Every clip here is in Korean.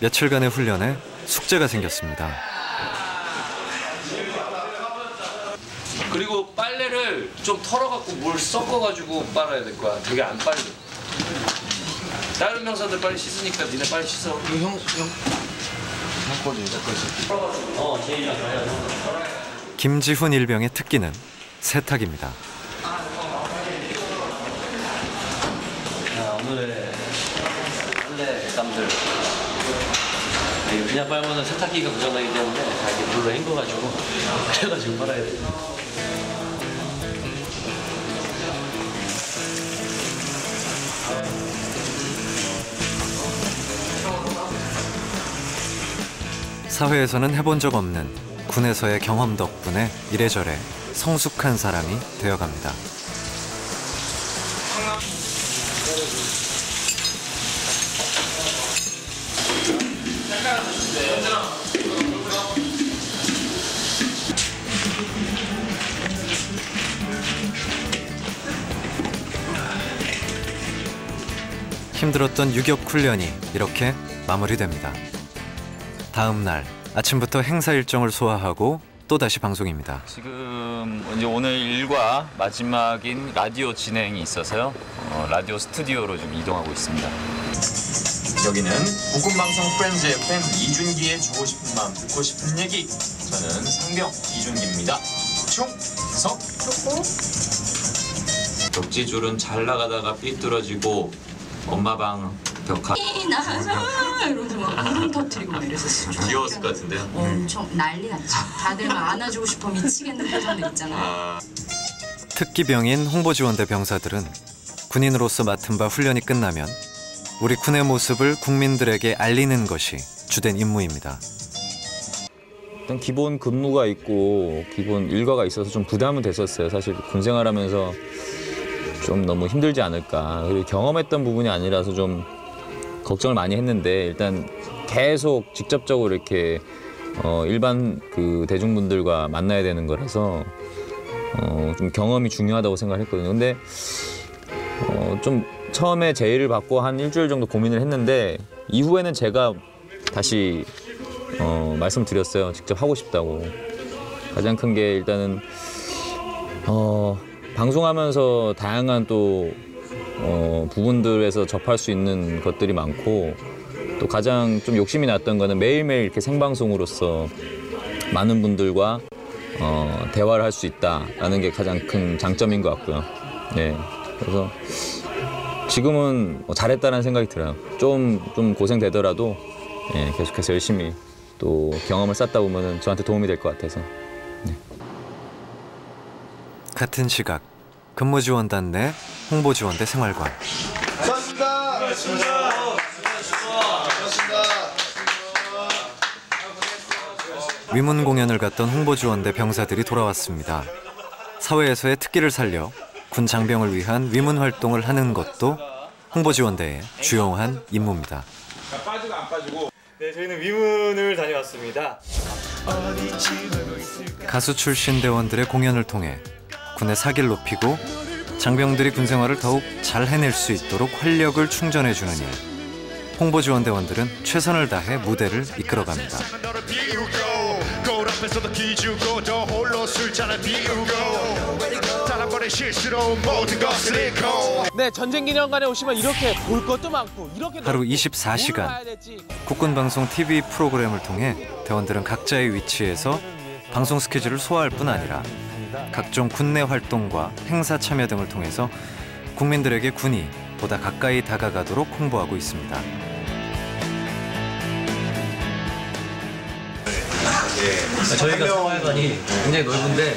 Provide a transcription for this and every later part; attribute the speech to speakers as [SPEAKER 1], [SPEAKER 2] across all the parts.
[SPEAKER 1] 며칠간의 훈련에 숙제가 생겼습니다.
[SPEAKER 2] 그리고 빨래를 좀 털어갖고 물 섞어가지고 빨아야 될 거야. 되게 안 빨려. 다른 병사들 빨리 씻으니까 니네 빨리 씻어. 이거 형, 형.
[SPEAKER 1] 김지훈 일병의 특기는 세탁입니다.
[SPEAKER 3] 자, 오늘의 땀들. 그냥 빨면은 세탁기가 고장나기 때문에 다 이렇게 물로 헹궈가지고 그래가지고 빨아야 돼.
[SPEAKER 1] 사회에서는 해본 적 없는 군에서의 경험 덕분에 이래저래 성숙한 사람이 되어갑니다. 힘들었던 유격 훈련이 이렇게 마무리됩니다. 다음 날 아침부터 행사 일정을 소화하고 또 다시 방송입니다.
[SPEAKER 4] 지금 이제 오늘 일과 마지막인 라디오 진행이 있어서요. 어, 라디오 스튜디오로 좀 이동하고 있습니다.
[SPEAKER 5] 여기는 복음방송 프렌즈 FM 이준기의 주고 싶은 마음 듣고 싶은 얘기. 저는 상병 이준기입니다. 충성 벽지줄은 잘 나가다가 삐뚤어지고 엄마 방 벽화.
[SPEAKER 6] 나서 이러면서 막 울음 터트리고 막 이랬었어.
[SPEAKER 5] 귀여웠을 것 같은데요?
[SPEAKER 6] 엄청 난리 났지. 다들 막 안아주고 싶어 미치겠는 표정들 있잖아.
[SPEAKER 5] 아,
[SPEAKER 1] 특기병인 홍보지원대 병사들은 군인으로서 맡은 바 훈련이 끝나면 우리 군의 모습을 국민들에게 알리는 것이 주된 임무입니다.
[SPEAKER 4] 일단 기본 근무가 있고 기본 일과가 있어서 좀 부담은 됐었어요. 사실 군 생활하면서 좀 너무 힘들지 않을까. 그리고 경험했던 부분이 아니라서 좀 걱정을 많이 했는데 일단 계속 직접적으로 이렇게 어, 일반 그 대중분들과 만나야 되는 거라서 어, 좀 경험이 중요하다고 생각했거든요. 근데 어, 좀 처음에 제의를 받고 한 일주일 정도 고민을 했는데 이후에는 제가 다시 어, 말씀드렸어요. 직접 하고 싶다고. 가장 큰 게 일단은 어, 방송하면서 다양한 또 어, 부분들에서 접할 수 있는 것들이 많고 또 가장 좀 욕심이 났던 거는 매일매일 이렇게 생방송으로서 많은 분들과 어, 대화를 할 수 있다라는 게 가장 큰 장점인 것 같고요. 네. 그래서 지금은 뭐 잘했다는 생각이 들어요. 좀, 좀 고생되더라도 예, 계속해서 열심히 또 경험을 쌓다 보면 저한테 도움이 될 것 같아서.
[SPEAKER 1] 같은 시각 근무지원단 내 홍보지원대 생활관. 위문 공연을 갔던 홍보지원대 병사들이 돌아왔습니다. 사회에서의 특기를 살려 군 장병을 위한 위문 활동을 하는 것도 홍보 지원대의 주요한 임무입니다.
[SPEAKER 7] 네, 저희는 위문을 다녀왔습니다.
[SPEAKER 1] 가수 출신 대원들의 공연을 통해 군의 사기를 높이고 장병들이 군 생활을 더욱 잘 해낼 수 있도록 활력을 충전해 주는 일. 홍보 지원 대원들은 최선을 다해 무대를 이끌어갑니다.
[SPEAKER 8] 실수로 모든 것을 잃고
[SPEAKER 7] 네, 전쟁 기념관에 오시면 이렇게 볼 것도 많고 이렇게
[SPEAKER 1] 하루
[SPEAKER 7] 넓고
[SPEAKER 1] 24시간
[SPEAKER 7] 뭘 봐야 될지
[SPEAKER 1] 국군방송 TV 프로그램을 통해 대원들은 각자의 위치에서 방송 스케줄을 소화할 뿐 아니라 각종 군내 활동과 행사 참여 등을 통해서 국민들에게 군이 보다 가까이 다가가도록 홍보하고 있습니다.
[SPEAKER 3] 저희가 생활관이 굉장히 넓은데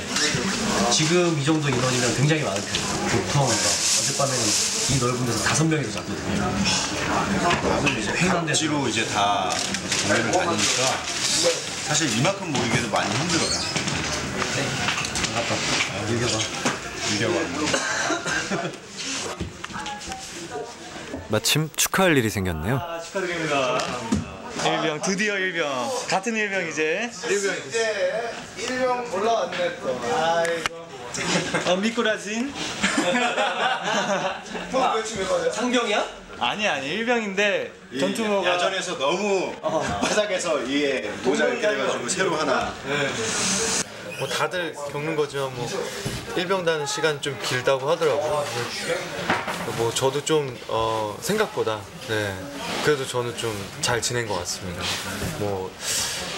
[SPEAKER 3] 지금 이 정도 인원이면 굉장히 많은 편이에요. 보통 어젯밤에는 이 넓은 데서 다섯 명이서 잤거든요. 회의한 데서
[SPEAKER 9] 억지로 이제 다 공연을 다니니까 사실 이만큼 모이기도 많이 힘들어요.
[SPEAKER 1] 마침 축하할 일이 생겼네요.
[SPEAKER 7] 아, 축하드립니다. 일병 드디어 일병 같은 일병 이제
[SPEAKER 9] 이제 일병 올라왔네 또. 아이고.
[SPEAKER 7] 어, 미꾸라진
[SPEAKER 9] 또 외치면 거예요?
[SPEAKER 3] 상병이야?
[SPEAKER 7] 아니 아니 일병인데 전투모가
[SPEAKER 9] 야전에서 너무 바닥에서 이에 모자 이렇게 돼가지고 새로 하나
[SPEAKER 10] 뭐 다들 겪는 거지만 뭐 일병단 시간 좀 길다고 하더라고요. 뭐 저도 좀 어, 생각보다 네 그래도 저는 좀 잘 지낸 것 같습니다. 뭐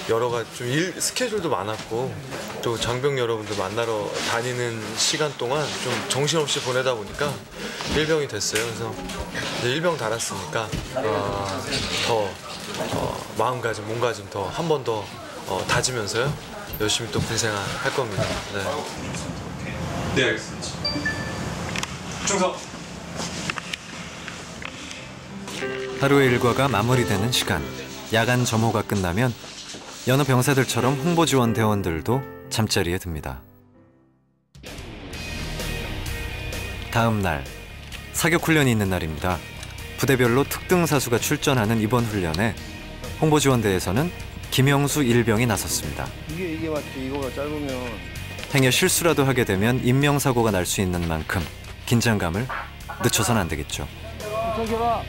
[SPEAKER 10] 여러 가지 좀 일 스케줄도 많았고 또 장병 여러분들 만나러 다니는 시간 동안 좀 정신없이 보내다 보니까 일병이 됐어요. 그래서 일병 달았으니까 어, 더 어, 마음가짐, 몸가짐 더 한 번더 어, 다지면서요. 열심히 또 군생활 할 겁니다. 네.
[SPEAKER 2] 네 알겠습니다. 충성.
[SPEAKER 1] 하루의 일과가 마무리되는 시간. 야간 점호가 끝나면 여느 병사들처럼 홍보 지원 대원들도 잠자리에 듭니다. 다음 날 사격 훈련이 있는 날입니다. 부대별로 특등 사수가 출전하는 이번 훈련에 홍보 지원대에서는 김영수 일병이 나섰습니다.
[SPEAKER 11] 이게 이게 맞지 이거가 짧으면
[SPEAKER 1] 행여 실수라도 하게 되면 인명사고가 날 수 있는 만큼 긴장감을 늦춰선 안 되겠죠.
[SPEAKER 11] 저기봐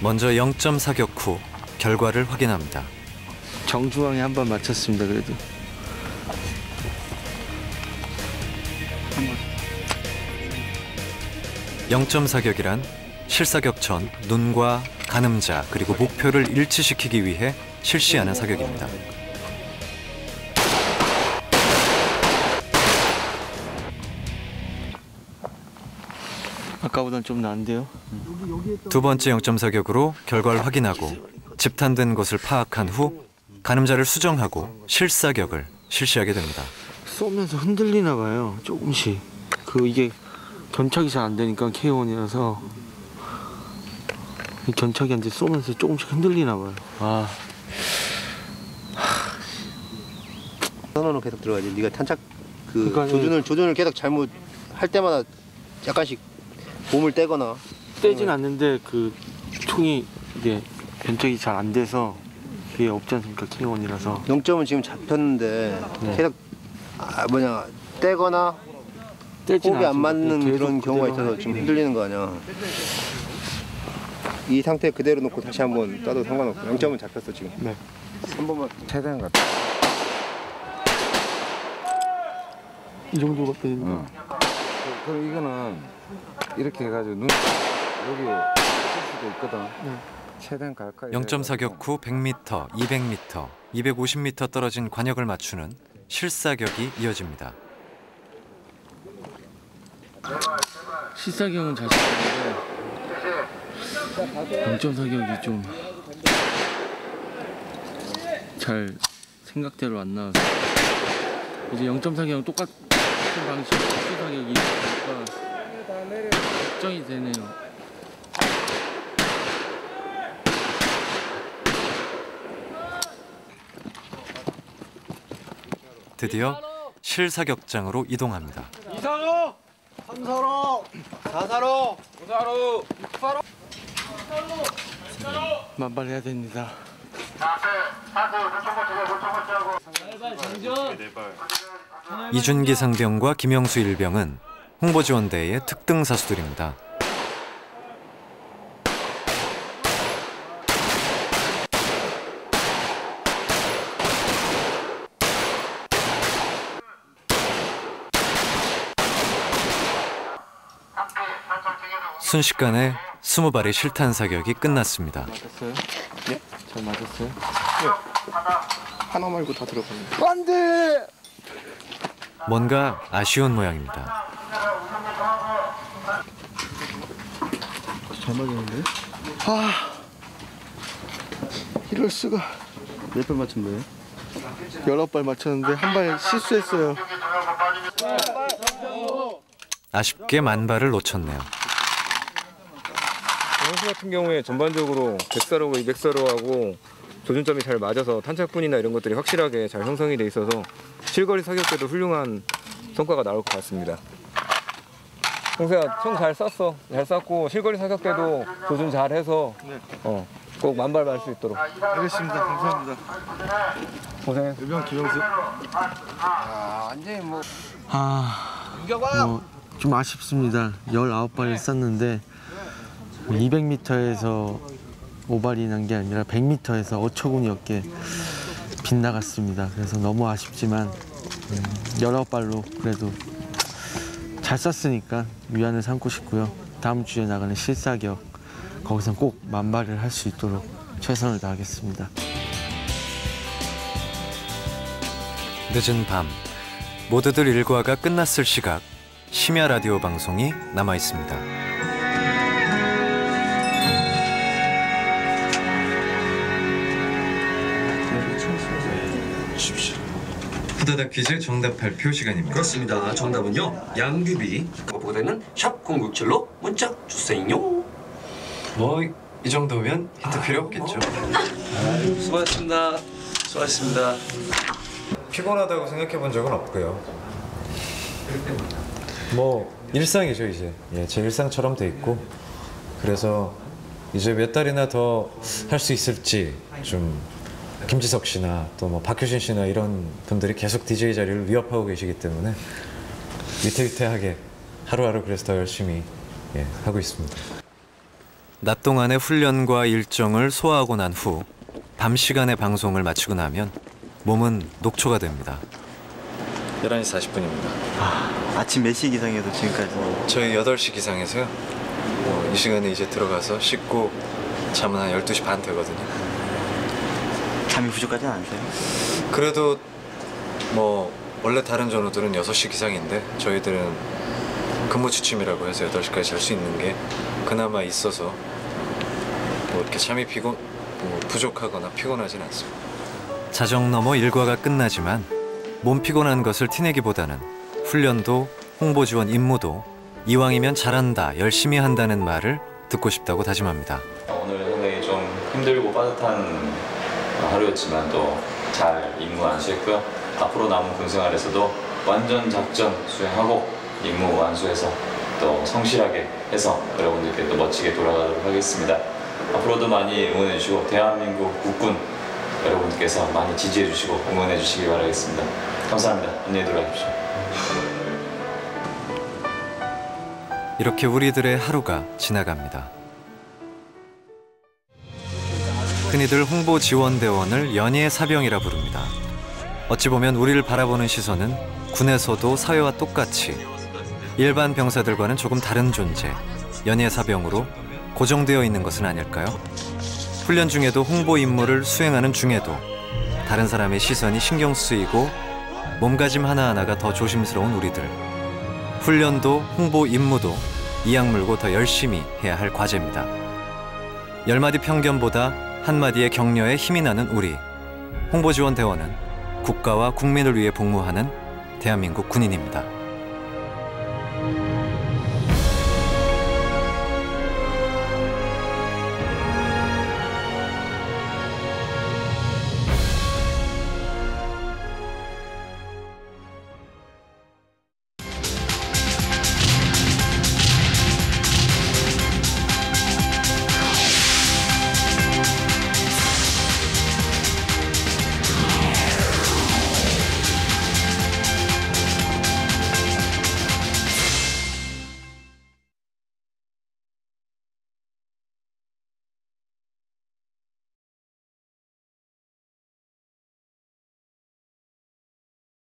[SPEAKER 1] 먼저 0점 사격 후 결과를 확인합니다.
[SPEAKER 11] 정중앙에 한 번 맞췄습니다 그래도
[SPEAKER 1] 0점 사격이란 실사격 전 눈과 가늠자 그리고 목표를 일치시키기 위해 실시하는 사격입니다.
[SPEAKER 11] 아까보단 좀 나은데요
[SPEAKER 1] 두 번째 0점 사격으로 결과를 확인하고 집탄된 것을 파악한 후 가늠자를 수정하고 실사격을 실시하게 됩니다.
[SPEAKER 11] 쏘면서 흔들리나 봐요 조금씩. 그 이게 견착이 잘 안 되니까 K1이라서 견착이 안돼 쏘면서 조금씩 흔들리나 봐요. 아.
[SPEAKER 12] 선언은 계속 들어가지. 네가 탄착 그
[SPEAKER 11] 그러니까
[SPEAKER 12] 조준을 조준을 계속 잘못 할 때마다 약간씩 몸을 떼거나
[SPEAKER 11] 떼진 않는데 그 총이 이게 견착이 잘 안 돼서 그게 없지 않습니까? K1이라서.
[SPEAKER 12] 0점은 지금 잡혔는데
[SPEAKER 11] 네.
[SPEAKER 12] 계속 아, 뭐냐 떼거나 호흡이 안. 맞는
[SPEAKER 11] 계속
[SPEAKER 12] 그런 경우가 있어서 지금 흔들리는 거 아니야. 이 상태 그대로 놓고 다시 한번 따도 상관없고 0점은 잡혔어 지금.
[SPEAKER 11] 네.
[SPEAKER 12] 한 번만
[SPEAKER 11] 최대한 같아 이 정도가 되는데
[SPEAKER 13] 그럼 이거는 이렇게 해가지고 눈 여기 쓸 수도 있거든. 최대한 가까이.
[SPEAKER 1] 0점 사격 후 100m, 200m, 250m 떨어진 관역을 맞추는 실사격이 이어집니다.
[SPEAKER 11] 실사경은 잘 쏘는데 0점 사격이 좀 잘 생각대로 안 나와서 이제 0점 사격은 똑같은 방식 실사 사격이 니까 걱정이 되네요.
[SPEAKER 1] 드디어 실사격장으로 이동합니다.
[SPEAKER 11] 이사로, 삼사로, 사사로, 오사로, 육사로. 만발해야 됩니다.
[SPEAKER 1] 이준기 상병과 김영수 일병은 홍보지원대의 특등 사수들입니다. 순식간에 스무 발의 실탄 사격이 끝났습니다.
[SPEAKER 11] 맞았어요? 예? 잘 맞았어요? 하나 말고 다 들어갔는데. 안돼!
[SPEAKER 1] 뭔가 아쉬운 모양입니다.
[SPEAKER 11] 잘 맞았는데? 아, 이럴 수가. 몇 발 맞춘 거예요? 여러 발 맞췄는데 한 발 실수했어요.
[SPEAKER 1] 아쉽게 만발을 놓쳤네요.
[SPEAKER 13] 선수 같은 경우에 전반적으로 100사로고 200사로하고 조준점이 잘 맞아서 탄착분이나 이런 것들이 확실하게 잘 형성이 돼 있어서 실거리 사격 때도 훌륭한 성과가 나올 것 같습니다. 형수야 총 잘 쐈어. 잘 쐈고 실거리 사격 때도 조준 잘 해서 어, 꼭 만발할 수 있도록.
[SPEAKER 7] 알겠습니다. 감사합니다.
[SPEAKER 13] 고생했어.
[SPEAKER 7] 일병 김영수.
[SPEAKER 12] 아, 완전히 뭐
[SPEAKER 11] 아, 뭐 좀 아쉽습니다. 19발을 쐈는데 200m에서 오발이 난 게 아니라 100m에서 어처구니 없게 빗나갔습니다. 그래서 너무 아쉽지만 음, 19발로 그래도 잘 쐈으니까 위안을 삼고 싶고요. 다음 주에 나가는 실사격 거기선 꼭 만발을 할 수 있도록 최선을 다하겠습니다.
[SPEAKER 1] 늦은 밤 모두들 일과가 끝났을 시각 심야 라디오 방송이 남아 있습니다. 후다닥 퀴즈 정답 발표 시간입니다.
[SPEAKER 14] 그렇습니다. 정답은요. 양규비. 보고 되는 샵 067로 문자 주세요.
[SPEAKER 1] 뭐 이 정도면 힌트 필요 없겠죠.
[SPEAKER 2] 수고하셨습니다. 수고하셨습니다.
[SPEAKER 1] 피곤하다고 생각해 본 적은 없고요. 뭐 일상이죠 이제. 예, 제 일상처럼 돼 있고 그래서 이제 몇 달이나 더 할 수 있을지 좀 김지석 씨나 또 뭐 박효신 씨나 이런 분들이 계속 DJ 자리를 위협하고 계시기 때문에 위태위태하게 하루하루 그래서 더 열심히 예, 하고 있습니다. 낮 동안의 훈련과 일정을 소화하고 난 후 밤 시간에 방송을 마치고 나면 몸은 녹초가 됩니다. 11시 40분입니다.
[SPEAKER 7] 아침 몇 시 기상에도 지금까지?
[SPEAKER 1] 저희 8시 기상에서요. 어, 이 시간에 이제 들어가서 씻고 잠은 한 12시 반 되거든요.
[SPEAKER 7] 잠이 부족하진 않으세요?
[SPEAKER 1] 그래도 뭐 원래 다른 전우들은 6시 기상인데 저희들은 근무 지침이라고 해서 8시까지 잘 수 있는 게 그나마 있어서 뭐 이렇게 잠이 피곤 뭐 부족하거나 피곤하진 않습니다. 자정 넘어 일과가 끝나지만 몸 피곤한 것을 티내기보다는 훈련도 홍보 지원 임무도 이왕이면 잘한다 열심히 한다는 말을 듣고 싶다고 다짐합니다.
[SPEAKER 4] 오늘 상당히 좀 힘들고 빠듯한 하루였지만 또 잘 임무 완수했고요. 앞으로 남은 군 생활에서도 완전 작전 수행하고 임무 완수해서 또 성실하게 해서 여러분들께 또 멋지게 돌아가도록 하겠습니다. 앞으로도 많이 응원해 주시고 대한민국 국군 여러분께서 많이 지지해 주시고 응원해 주시기 바라겠습니다. 감사합니다. 안녕히 들어가십시오.
[SPEAKER 1] 이렇게 우리들의 하루가 지나갑니다. 흔히들 홍보 지원 대원을 연예 사병이라 부릅니다. 어찌 보면 우리를 바라보는 시선은 군에서도 사회와 똑같이 일반 병사들과는 조금 다른 존재, 연예 사병으로 고정되어 있는 것은 아닐까요? 훈련 중에도 홍보 임무를 수행하는 중에도 다른 사람의 시선이 신경 쓰이고 몸가짐 하나하나가 더 조심스러운 우리들. 훈련도 홍보 임무도 이악 물고 더 열심히 해야 할 과제입니다. 열 마디 편견보다 한 마디의 격려에 힘이 나는 우리. 홍보 지원 대원은 국가와 국민을 위해 복무하는 대한민국 군인입니다.